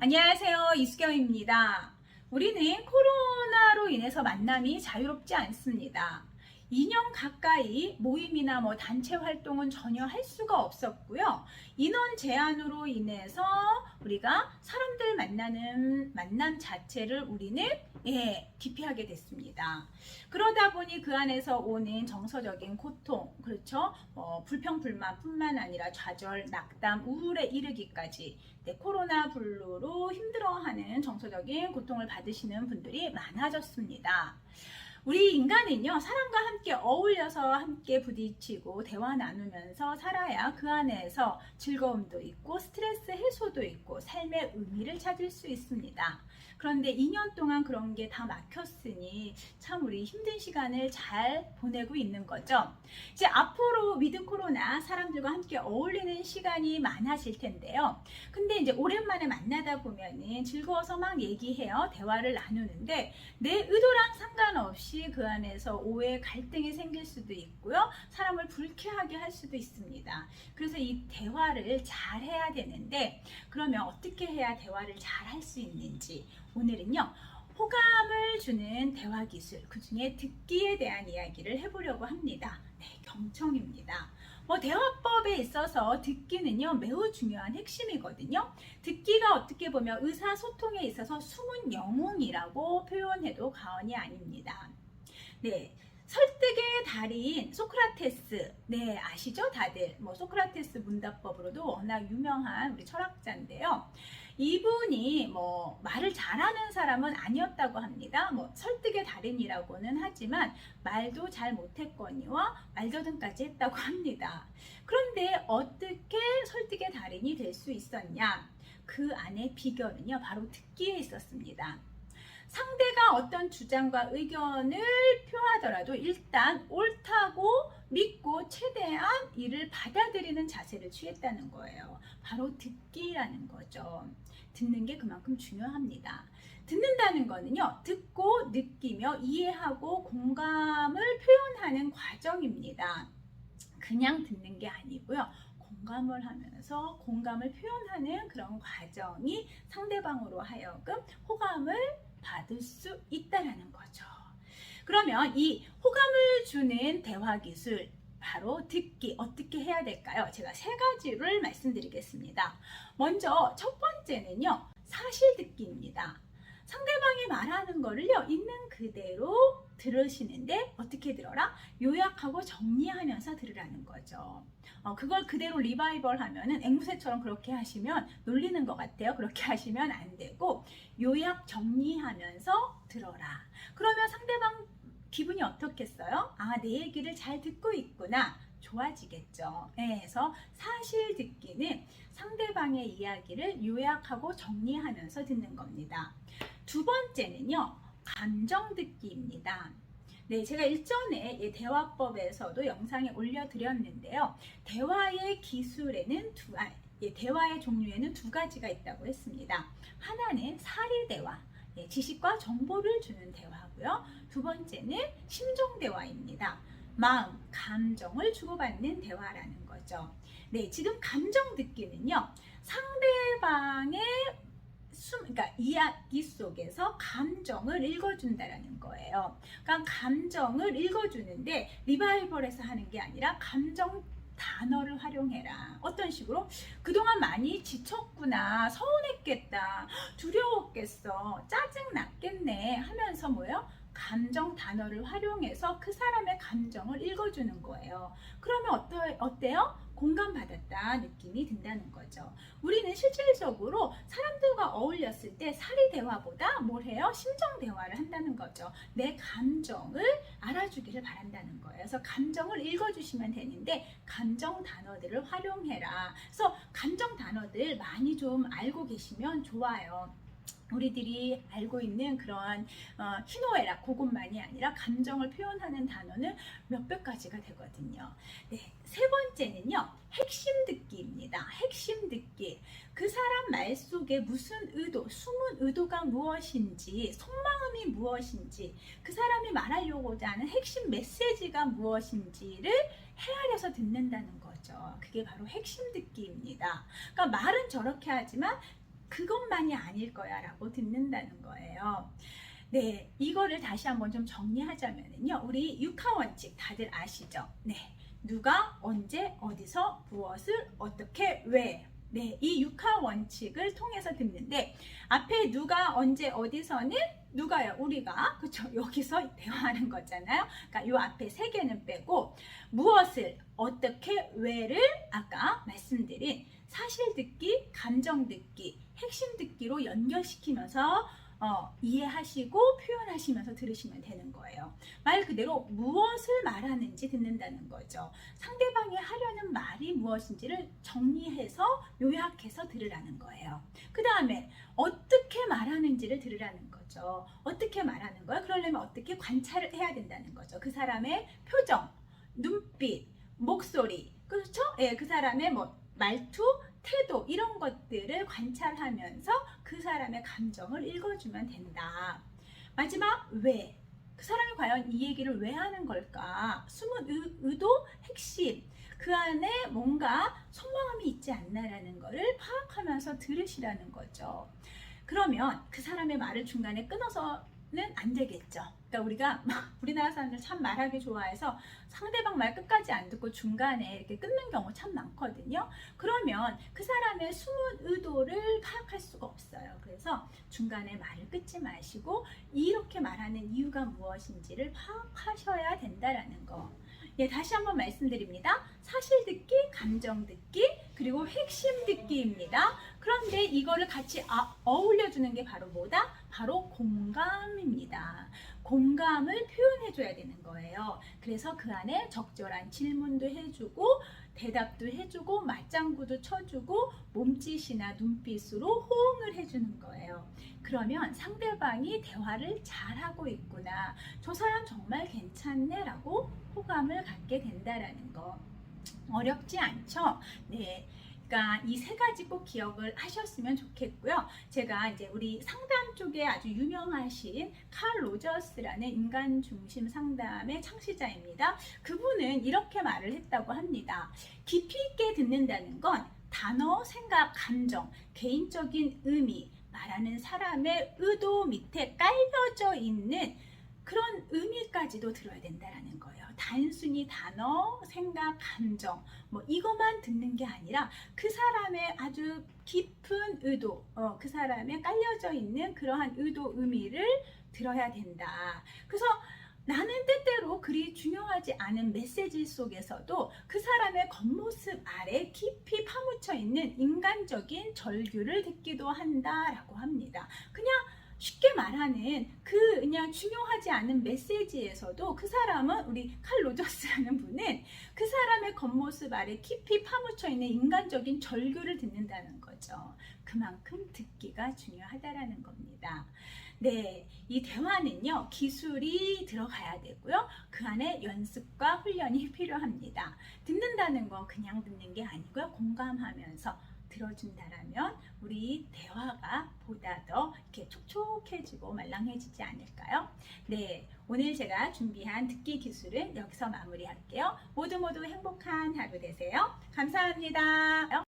안녕하세요. 이수경입니다. 우리는 코로나로 인해서 만남이 자유롭지 않습니다. 2년 가까이 모임이나 뭐 단체 활동은 전혀 할 수가 없었고요. 인원 제한으로 인해서 우리가 사람들 만나는 만남 자체를 우리는 예, 기피하게 됐습니다. 그러다 보니 그 안에서 오는 정서적인 고통, 그렇죠? 어, 불평 불만뿐만 아니라 좌절, 낙담, 우울에 이르기까지 네, 코로나 블루로 힘들어하는 정서적인 고통을 받으시는 분들이 많아졌습니다. 우리 인간은요, 사람과 함께 어울려서 함께 부딪히고 대화 나누면서 살아야 그 안에서 즐거움도 있고 스트레스 해소도 있고 삶의 의미를 찾을 수 있습니다. 그런데 2년 동안 그런 게 다 막혔으니 참 우리 힘든 시간을 잘 보내고 있는 거죠. 이제 앞으로 위드 코로나 사람들과 함께 어울리는 시간이 많아질 텐데요. 근데 이제 오랜만에 만나다 보면은 즐거워서 막 얘기해요. 대화를 나누는데 내 의도랑 상관없이 그 안에서 오해, 갈등이 생길 수도 있고요. 사람을 불쾌하게 할 수도 있습니다. 그래서 이 대화를 잘 해야 되는데 그러면 어떻게 해야 대화를 잘 할 수 있는지 오늘은요. 호감을 주는 대화 기술, 그 중에 듣기에 대한 이야기를 해보려고 합니다. 네, 경청입니다. 뭐 대화법에 있어서 듣기는요 매우 중요한 핵심이거든요. 듣기가 어떻게 보면 의사소통에 있어서 숨은 영웅이라고 표현해도 과언이 아닙니다. 네. 설득의 달인 소크라테스, 네, 아시죠? 다들. 뭐, 소크라테스 문답법으로도 워낙 유명한 우리 철학자인데요. 이분이 뭐, 말을 잘하는 사람은 아니었다고 합니다. 뭐, 설득의 달인이라고는 하지만, 말도 잘 못했거니와 말저등까지 했다고 합니다. 그런데 어떻게 설득의 달인이 될 수 있었냐? 그 안에 비결은요, 바로 듣기에 있었습니다. 상대가 어떤 주장과 의견을 표하더라도 일단 옳다고 믿고 최대한 이를 받아들이는 자세를 취했다는 거예요. 바로 듣기라는 거죠. 듣는 게 그만큼 중요합니다. 듣는다는 거는요, 듣고 느끼며 이해하고 공감을 표현하는 과정입니다. 그냥 듣는 게 아니고요. 공감을 하면서 공감을 표현하는 그런 과정이 상대방으로 하여금 호감을 받을 수 있다라는 거죠. 그러면 이 호감을 주는 대화 기술 바로 듣기 어떻게 해야 될까요? 제가 세 가지를 말씀드리겠습니다. 먼저 첫 번째는요. 사실 듣기입니다. 상대방이 말하는 거를요. 있는 그대로 들으시는데 어떻게 들어라? 요약하고 정리하면서 들으라는 거죠. 어, 그걸 그대로 리바이벌 하면은 앵무새처럼 그렇게 하시면 놀리는 것 같아요. 그렇게 하시면 안 되고 요약 정리하면서 들어라. 그러면 상대방 기분이 어떻겠어요? 아, 내 얘기를 잘 듣고 있구나. 좋아지겠죠. 네, 그래서 사실 듣기는 상대방의 이야기를 요약하고 정리하면서 듣는 겁니다. 두 번째는요, 감정 듣기입니다. 네, 제가 일전에 이 대화법에서도 영상에 올려드렸는데요. 대화의 기술에는 두, 아, 예, 대화의 종류에는 두 가지가 있다고 했습니다. 하나는 사리 대화, 예, 지식과 정보를 주는 대화고요. 두 번째는 심정 대화입니다. 마음, 감정을 주고받는 대화라는 거죠. 네, 지금 감정 듣기는요. 상대방의 숨, 그러니까 이야기 속에서 감정을 읽어준다라는 거예요. 그러니까 감정을 읽어주는데 리바이벌에서 하는 게 아니라 감정 단어를 활용해라. 어떤 식으로? 그동안 많이 지쳤구나. 서운했겠다. 두려웠겠어. 짜증났겠네. 하면서 뭐예요? 감정 단어를 활용해서 그 사람의 감정을 읽어주는 거예요. 그러면 어떠, 어때요? 공감받았다 느낌이 든다는 거죠. 우리는 실질적으로 사람들과 어울렸을 때 사리 대화보다 뭘 해요? 심정 대화를 한다는 거죠. 내 감정을 알아주기를 바란다는 거예요. 그래서 감정을 읽어주시면 되는데 감정 단어들을 활용해라. 그래서 감정 단어들 많이 좀 알고 계시면 좋아요. 우리들이 알고 있는 그런 어, 희노애락 그것만이 아니라 감정을 표현하는 단어는 몇백 가지가 되거든요. 네, 세 번째는요. 핵심 듣기입니다. 핵심 듣기. 그 사람 말 속에 무슨 의도, 숨은 의도가 무엇인지, 속마음이 무엇인지, 그 사람이 말하려고자 하는 핵심 메시지가 무엇인지를 헤아려서 듣는다는 거죠. 그게 바로 핵심 듣기입니다. 그러니까 말은 저렇게 하지만 그것만이 아닐 거야 라고 듣는다는 거예요. 네, 이거를 다시 한번 좀 정리하자면요. 우리 육하 원칙 다들 아시죠? 네. 누가 언제 어디서 무엇을 어떻게 왜 네, 이 육하 원칙을 통해서 듣는데 앞에 누가 언제 어디서는 누가요? 우리가 그렇죠? 여기서 대화하는 거잖아요. 그러니까 이 앞에 세 개는 빼고 무엇을 어떻게 왜를 아까 말씀드린 사실 듣기, 감정 듣기, 핵심 듣기로 연결시키면서 어, 이해하시고 표현하시면서 들으시면 되는 거예요. 말 그대로 무엇을 말하는지 듣는다는 거죠. 상대방이 하려는 말이 무엇인지를 정리해서 요약해서 들으라는 거예요. 그 다음에 어떻게 말하는지를 들으라는 거죠. 어떻게 말하는 거야? 그러려면 어떻게 관찰을 해야 된다는 거죠. 그 사람의 표정, 눈빛, 목소리, 그렇죠? 예, 그 사람의 뭐 말투, 태도 이런 것들을 관찰하면서 그 사람의 감정을 읽어주면 된다. 마지막 왜? 그 사람이 과연 이 얘기를 왜 하는 걸까? 숨은 의, 의도, 핵심. 그 안에 뭔가 속마음이 있지 않나라는 것을 파악하면서 들으시라는 거죠. 그러면 그 사람의 말을 중간에 끊어서는 안 되겠죠. 그러니까 우리가 우리나라 사람들 참 말하기 좋아해서 상대방 말 끝까지 안 듣고 중간에 이렇게 끊는 경우 참 많거든요. 그러면 그 사람의 숨은 의도를 파악할 수가 없어요. 그래서 중간에 말을 끊지 마시고 이렇게 말하는 이유가 무엇인지를 파악하셔야 된다라는 거. 예, 다시 한번 말씀드립니다. 사실 듣기, 감정 듣기, 그리고 핵심 듣기입니다. 그런데 이거를 같이 아- 어울려주는 게 바로 뭐다? 바로 공감입니다. 공감을 표현해줘야 되는 거예요. 그래서 그 안에 적절한 질문도 해주고, 대답도 해주고, 맞장구도 쳐주고, 몸짓이나 눈빛으로 호응을 해주는 거예요. 그러면 상대방이 대화를 잘하고 있구나. 저 사람 정말 괜찮네. 라고 호감을 갖게 된다라는 거. 어렵지 않죠? 네. 그러니까 이 세 가지 꼭 기억을 하셨으면 좋겠고요. 제가 이제 우리 상담 쪽에 아주 유명하신 칼 로저스라는 인간 중심 상담의 창시자입니다. 그분은 이렇게 말을 했다고 합니다. 깊이 있게 듣는다는 건 단어, 생각, 감정, 개인적인 의미, 말하는 사람의 의도 밑에 깔려져 있는 그런 의미까지도 들어야 된다라는 거예요. 단순히 단어, 생각, 감정, 뭐 이것만 듣는 게 아니라 그 사람의 아주 깊은 의도, 어, 그 사람의 깔려져 있는 그러한 의도, 의미를 들어야 된다. 그래서 나는 때때로 그리 중요하지 않은 메시지 속에서도 그 사람의 겉모습 아래 깊이 파묻혀 있는 인간적인 절규를 듣기도 한다라고 합니다. 그냥 쉽게 말하는 그 그냥 중요하지 않은 메시지에서도 그 사람은 우리 칼 로저스라는 분은 그 사람의 겉모습 아래 깊이 파묻혀 있는 인간적인 절규를 듣는다는 거죠. 그만큼 듣기가 중요하다라는 겁니다. 네, 이 대화는요, 기술이 들어가야 되고요. 그 안에 연습과 훈련이 필요합니다. 듣는다는 건 그냥 듣는 게 아니고요. 공감하면서 들어준다라면 우리 대화가 보다 더 이렇게 촉촉해지고 말랑해지지 않을까요? 네, 오늘 제가 준비한 듣기 기술은 여기서 마무리할게요. 모두 모두 행복한 하루 되세요. 감사합니다.